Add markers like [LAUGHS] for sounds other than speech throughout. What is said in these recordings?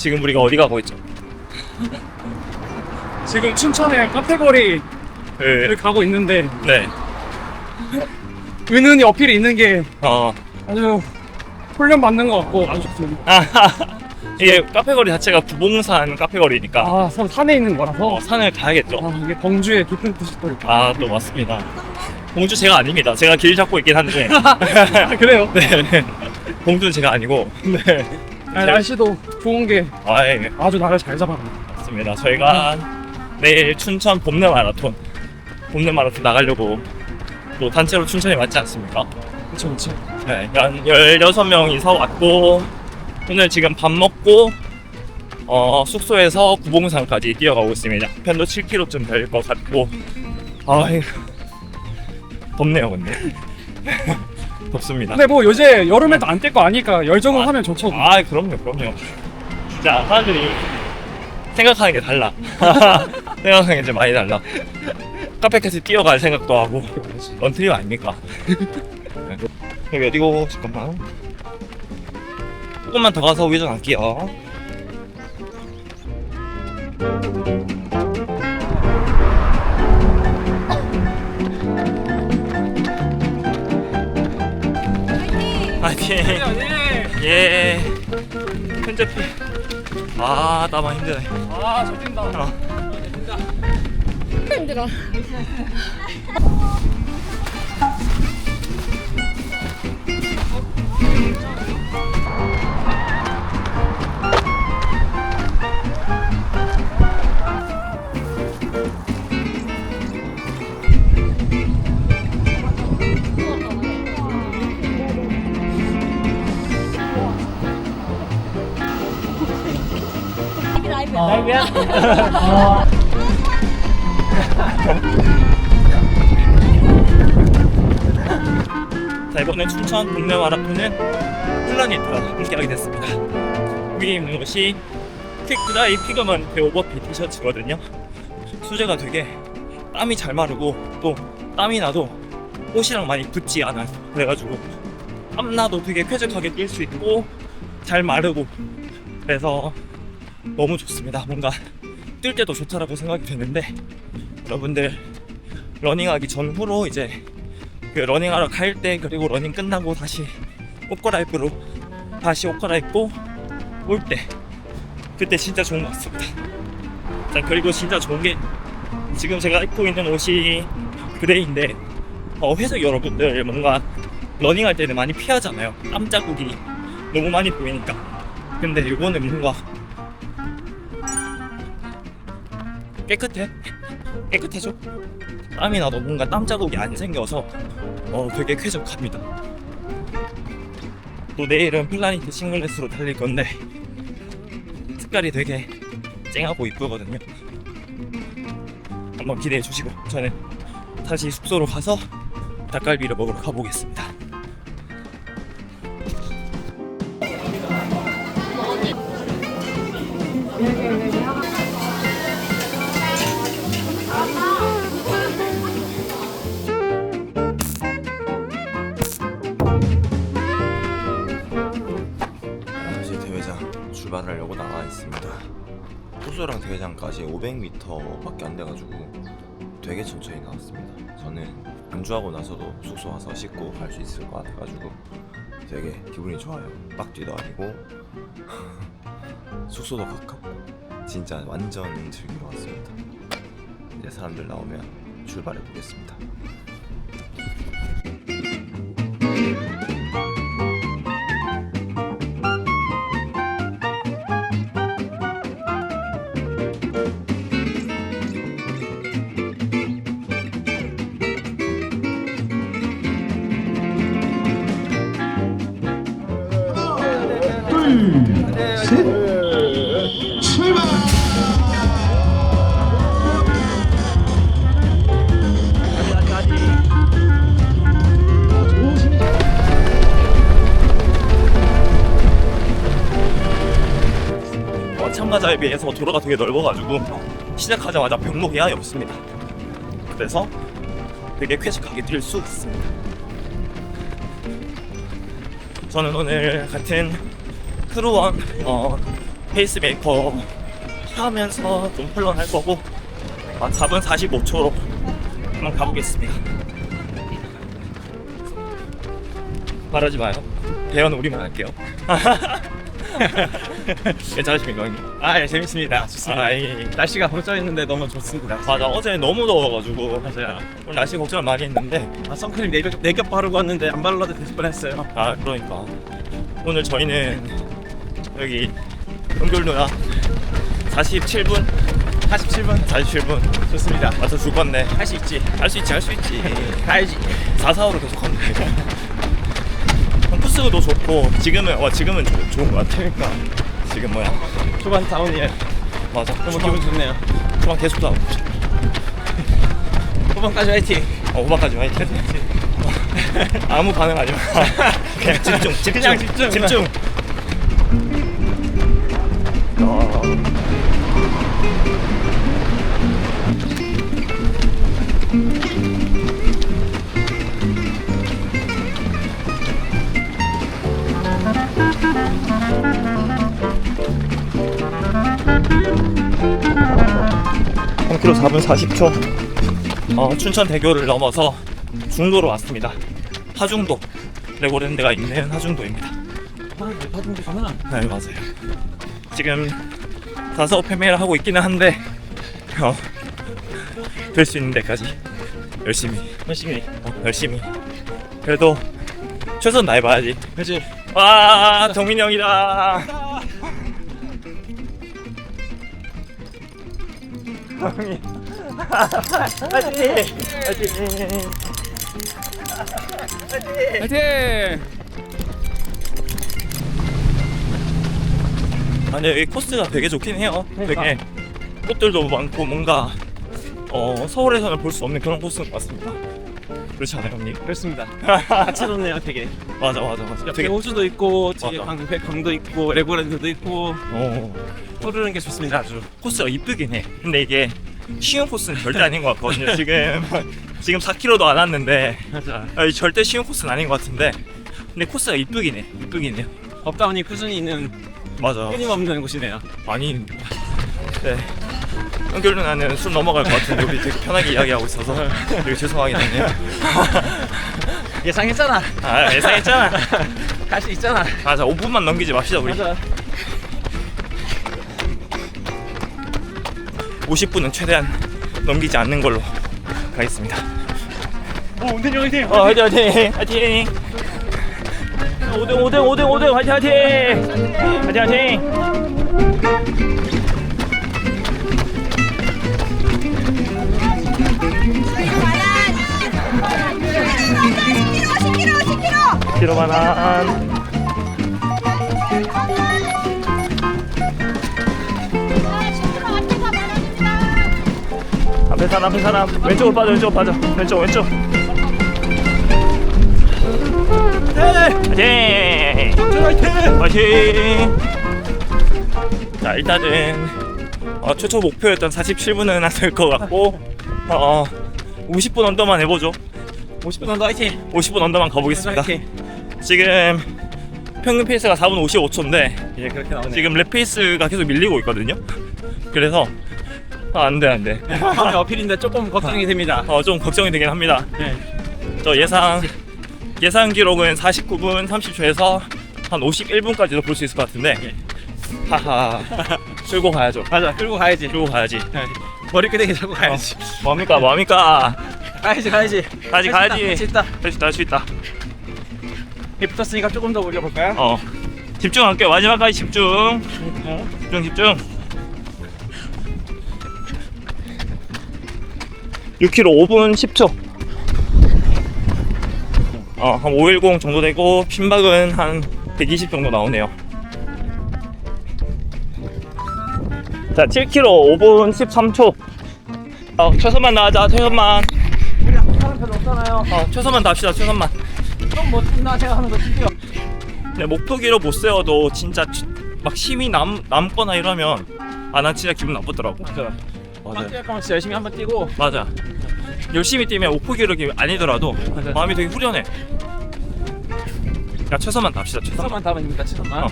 지금 우리가 어디 가고 있죠? 지금 춘천의 카페거리를 네. 가고 있는데 네. 은은히 어필이 있는 게 어. 아주 훈련 받는 것 같고 아주 좋습니다. 아, [LAUGHS] 이게 카페거리 자체가 부봉산 카페거리니까 아, 서 산에 있는 거라서 어, 산을 가야겠죠. 아, 이게 광주의 깊은 뜻이 또 이렇게. 아, 또 맞습니다. 공주 제가 아닙니다. 제가 길 잡고 있긴 한데. [LAUGHS] 아, 그래요? 네. 공주는 제가 아니고. 네. 아, 날씨도 좋은 게 아, 예. 아주 나를 잘 잡아갑니다. 맞습니다. 저희가 내일 춘천 봄내 마라톤, 봄내 마라톤 나가려고 또 단체로 춘천에 왔지 않습니까? 그쵸, 그쵸. 네, 한 16명이서 왔고, 오늘 지금 밥 먹고, 어, 숙소에서 구봉산까지 뛰어가고 있습니다. 편도 7km쯤 될 것 같고, 아, 덥네요, 근데. [LAUGHS] 덥습니다. 근데 뭐 요새 여름에도 안 뛸 거 아니까 열정을 하면 좋죠. 아, 그럼요, 그럼요. 진짜 사람들이 생각하는 게 달라. [LAUGHS] 생각하는 게 좀 많이 달라. 카페까지 뛰어갈 생각도 하고, 런트리가 아닙니까? [LAUGHS] 네. 여기 어디고? 잠깐만. 조금만 더 가서 우회전 할게요. 파이팅! 예. 현재 피. 아, 나만 힘드네. 아, 잘 뛴다. 어. 힘들어. 자, 이번에 춘천 동네 마라톤은 플라닛과 함께하게 됐습니다. 위에 입는 것이 퀵드라이 피그먼트 오버핏 티셔츠거든요. 소재가 되게 땀이 잘 마르고 또 땀이 나도 옷이랑 많이 붙지 않아요. 그래가지고 땀 나도 되게 쾌적하게 뛸 수 있고 잘 마르고 그래서 너무 좋습니다. 뭔가 뛸 때도 좋다라고 생각이 드는데 여러분들 러닝하기 전후로 이제 그 러닝하러 갈 때 그리고 러닝 끝나고 다시 옷 갈아입으로 다시 옷 갈아입고 올 때 그때 진짜 좋은 것 같습니다. 자 그리고 진짜 좋은 게 지금 제가 입고 있는 옷이 그레이인데 어, 회색 여러분들 뭔가 러닝할 때는 많이 피하잖아요. 땀 자국이 너무 많이 보이니까. 근데 이거는 뭔가 깨끗해. 깨끗해져. 땀이 나도 뭔가 땀 자국이 안 생겨서 어 되게 쾌적합니다. 또 내일은 플라니트 싱글레스로 달릴 건데 색깔이 되게 쨍하고 이쁘거든요. 한번 기대해 주시고 저는 다시 숙소로 가서 닭갈비를 먹으러 가보겠습니다. 다시 호수랑 대회장까지 500m밖에 안 돼가지고 되게 천천히 나왔습니다. 저는 안주하고 나서도 숙소 와서 씻고 갈 수 있을 것 같아가지고 되게 기분이 좋아요. 빡뒤도 아니고 [LAUGHS] 숙소도 가깝고 진짜 완전 즐기러 왔습니다. 이제 사람들 나오면 출발해 보겠습니다. 참가자에 비해서 도로가 되게 넓어가지고 시작하자마자 병목이 아예 없습니다. 그래서 되게 쾌적하게 뛸 수 있습니다. 저는 오늘 같은 크루원 어, 페이스메이커 하면서 좀 훈련할 거고 아, 4분 45초로 한번 가보겠습니다. 말하지 마요. 대현 우리만 할게요. [LAUGHS] 괜찮으십니까 형님? 아, 예, 재밌습니다. 좋습니다. 아, 예, 예. 날씨가 걱정했는데 너무 좋습니다. 맞아 어제 너무 더워가지고 맞아요 오늘 날씨 걱정을 많이 했는데 아, 선크림 네 겹, 네겹 바르고 왔는데 안 발라도 될 뻔했어요. 아 그러니까 오늘 저희는 여기 은결 누나 47분 47분 47분 좋습니다. 줄 건데 할수 있지. 할 수 있지 할 수 있지 [LAUGHS] 가야지. 445로 계속 하면 돼 코스도 좋고 지금은 와 지금은 좋- 좋은 것 같아. 그러니까. 지금 뭐야? 초반 다운이에 맞아. 너무 초반, 기분 좋네요. 초반 계속 나오고 [LAUGHS] 후반까지 화이팅. 어 후반까지 화이팅. 아무 반응 하지 마. [LAUGHS] 그냥 집중 집중. 그냥 집중. 집중 4분 40초 어, 춘천대교를 넘어서 중도로 왔습니다 하중도 레고랜드가 있는 하중도입니다. 네 맞아요 지금 다섯 패매를 하고 있기는 한데 어, 될 수 있는 데까지 열심히 열심히. 어, 열심히 그래도 최선 다해봐야지 그렇지. 와 정민이 형이다 형이 화이팅 화이팅 화이팅! 아니 여기 코스가 되게 좋긴 해요. 되게 꽃들도 많고 뭔가 어, 서울에서는 볼 수 없는 그런 코스인 것 같습니다. 그렇지 않아요, 형님? 그렇습니다. [LAUGHS] 다채롭네요, 되게. 맞아, 맞아, 맞아. 옆에 되게 호주도 있고, 뒤에 맞아. 강, 백강도 있고, 레고랜드도 있고, 어, 떠르는 게 좋습니다, 아주. 코스가 이쁘긴 해. 근데 이게 쉬운 코스는 절대 아닌 것 같거든요. [LAUGHS] 지금 [LAUGHS] 지금 4km도 안 왔는데 맞아. 아, 이 절대 쉬운 코스는 아닌 것 같은데. 근데 코스가 이쁘긴 해. 이쁘긴 해요. 업다운이 꾸준히 있는 맞아. 끊임없는 곳이네요. 아니, 네. 은결 누나는 술 넘어갈 것 같은데 우리 되게 편하게 이야기하고 있어서 되게 죄송하긴 하네요. [LAUGHS] 예상했잖아. 아 예상했잖아. [LAUGHS] 갈 수 있잖아. 맞아 5분만 넘기지 맙시다 우리. 맞아. 50분은 최대한 넘기지 않는 걸로 가겠습니다. 오, 운전이 화이팅! 어 화이팅 화이팅 화이팅. 5등 5등 5등 5등 화이팅 화이팅 화이팅 화이팅. 키로만 한. 앞에 사람 앞에 사람 왼쪽으로 빠져 왼쪽으로 빠져 왼쪽 왼쪽 화이팅 화이팅 화이팅 자 일단은 어, 최초 목표였던 47분은 안 될 것 같고 어 50분 언더만 해보죠 50분 정도 화이팅! 50분 언더만 가보겠습니다 화이팅! 지금 평균 페이스가 4분 55초인데 예, 그렇게 나오네. 지금 랩 페이스가 계속 밀리고 있거든요 그래서 아, 안 돼 안 돼 다음에 어필인데 조금 걱정이 됩니다. 어, 좀 걱정이 되긴 합니다. 네. 저 예상 예상 기록은 49분 30초에서 한 51분까지도 볼 수 있을 것 같은데 하하 [LAUGHS] 끌고 가야죠. 맞아, 끌고 가야지. 끌고 가야지. 네. 머리 끄댕이 잡고 가야지. 뭡니까 뭡니까? 가야지, 가야지. 가야지 가야지. 할수 있다. 할 수 있다 할수 있다. 이 붙었으니까 조금 더 올려볼까요? 어 집중할게 요 마지막까지 집중. 집중 집중. 6km 5분 10초. 어, 한 510 정도 되고 핀박은 한 120 정도 나오네요. 자, 7km 5분 13초. 어, 최선만 나가자, 최선만. 사람 별로 없잖아요. 어, 최선만 답시다, 최선만. 좀 멋진다 생각하면서 뛰세요. 네, 목표기로 못 세워도 진짜 최- 막 힘이 남, 남거나 이러면 아 난 진짜 기분 나쁘더라고 맞아. 맞아 뛸 거면 진짜 열심히 한번 뛰고 맞아 열심히 뛰면 오포 기록이 아니더라도 맞아. 마음이 되게 후련해 야 최선만 답시다 최선만 최선만 담아닙니다. 최선만. 어.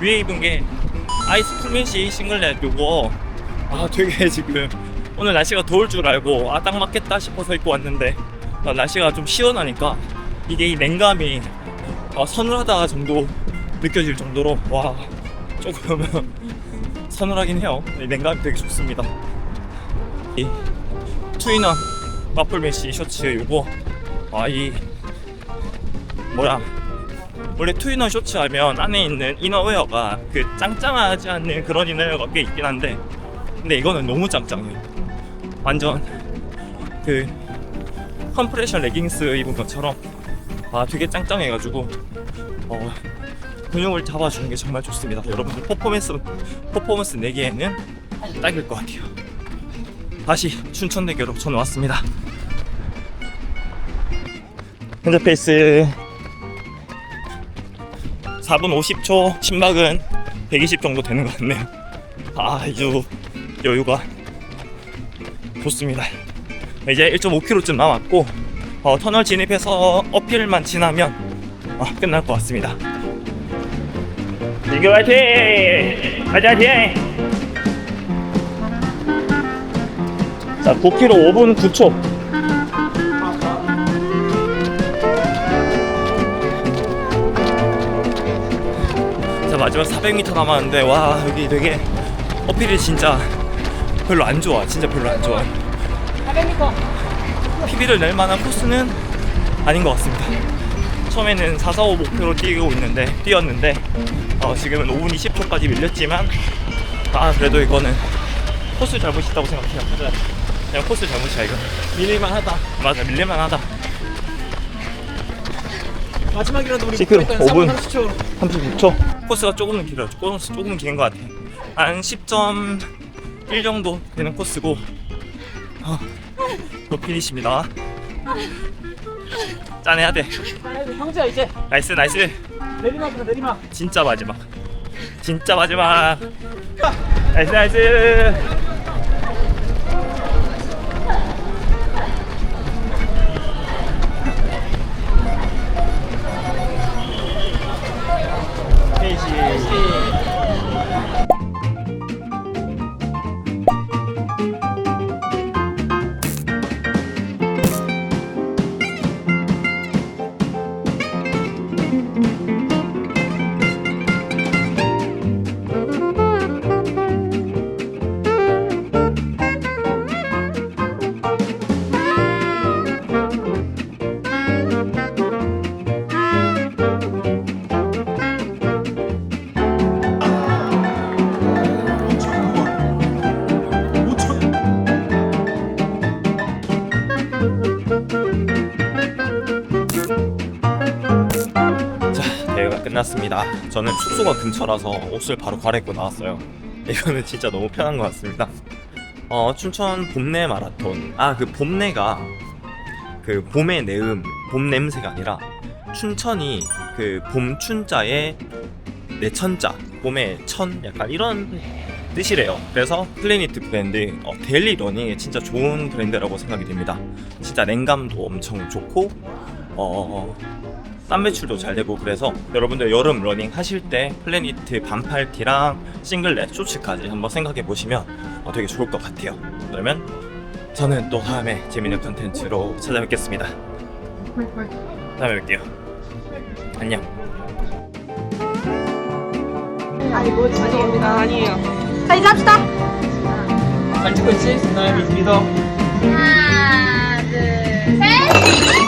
위에 입은 게 아이스 풀메시 싱글렛 요거 아 되게 지금 오늘 날씨가 더울 줄 알고 아 딱 맞겠다 싶어서 입고 왔는데 아, 날씨가 좀 시원하니까 이게 이 냉감이 아, 서늘하다 정도 느껴질 정도로 와 조금 [LAUGHS] 서늘하긴 해요. 이 냉감이 되게 좋습니다. 이 트위너 마플 메시 셔츠 요거. 아 이 뭐야. 원래 투이너 쇼츠 하면 안에 있는 이너웨어가 그 짱짱하지 않는 그런 이너웨어가 꽤 있긴 한데 근데 이거는 너무 짱짱해 완전 그 컴프레션 레깅스 입은 것처럼 아 되게 짱짱해가지고 어 근육을 잡아주는 게 정말 좋습니다. 여러분들 퍼포먼스 퍼포먼스 내기에는 딱일 것 같아요. 다시 춘천대교로 저는 왔습니다. 현재 페이스 4분 50초 심박은 120 정도 되는 것 같네요. 아주 여유가 좋습니다. 이제 1.5km쯤 남았고 어, 터널 진입해서 어필만 지나면 어, 끝날 것 같습니다. 민규 화이팅! 화이팅 화이팅! 자 9km 5분 9초. 자 마지막 400m 남았는데 와 여기 되게 어필이 진짜 별로 안 좋아. 진짜 별로 안 좋아. 400m PB를 낼 만한 코스는 아닌 것 같습니다 처음에는 445 목표로 뛰고 있는데 뛰었는데 어, 지금은 5분 20초까지 밀렸지만 아 그래도 이거는 코스 잘못이다고 생각해요 그냥 코스 잘못이야 이거 밀릴만 하다. 맞아 밀릴만 하다 마지막이라도 우리 시크로, 목표했던 5분. 3분 30초. 36초 코스가 조금은 길어요 조금, 조금은 긴 것 같아 한 10.1 정도 되는 코스고 어, 또 피니시입니다. 짠해야 돼. 형제야 이제. 나이스 나이스. 내리막이다 내리막. 진짜 마지막. 진짜 마지막. 나이스 나이스 끝났습니다. 저는 숙소가 근처라서 옷을 바로 갈아입고 나왔어요. [LAUGHS] 이거는 진짜 너무 편한 것 같습니다. 어, 춘천 봄내 마라톤. 아, 그 봄내가 그 봄의 내음, 봄 냄새가 아니라 춘천이 그 봄 춘자의 내천자, 봄의 천, 약간 이런 뜻이래요. 그래서 플래니트 브랜드 어, 데일리 러닝에 진짜 좋은 브랜드라고 생각이 됩니다. 진짜 냉감도 엄청 좋고 어, 땀 배출도 잘 되고 그래서 여러분들 여름 러닝 하실 때 플래니트 반팔티랑 싱글렛 쇼츠까지 한번 생각해 보시면 어, 되게 좋을 것 같아요. 그러면 저는 또 다음에 재밌는 컨텐츠로 찾아뵙겠습니다. 다음에 뵐게요. 안녕. 아이고 죄송합니다. 아니에요. 자 인사합시다. 잘 찍고 있지? 네, 나의 믿어. 하나, 둘, 셋.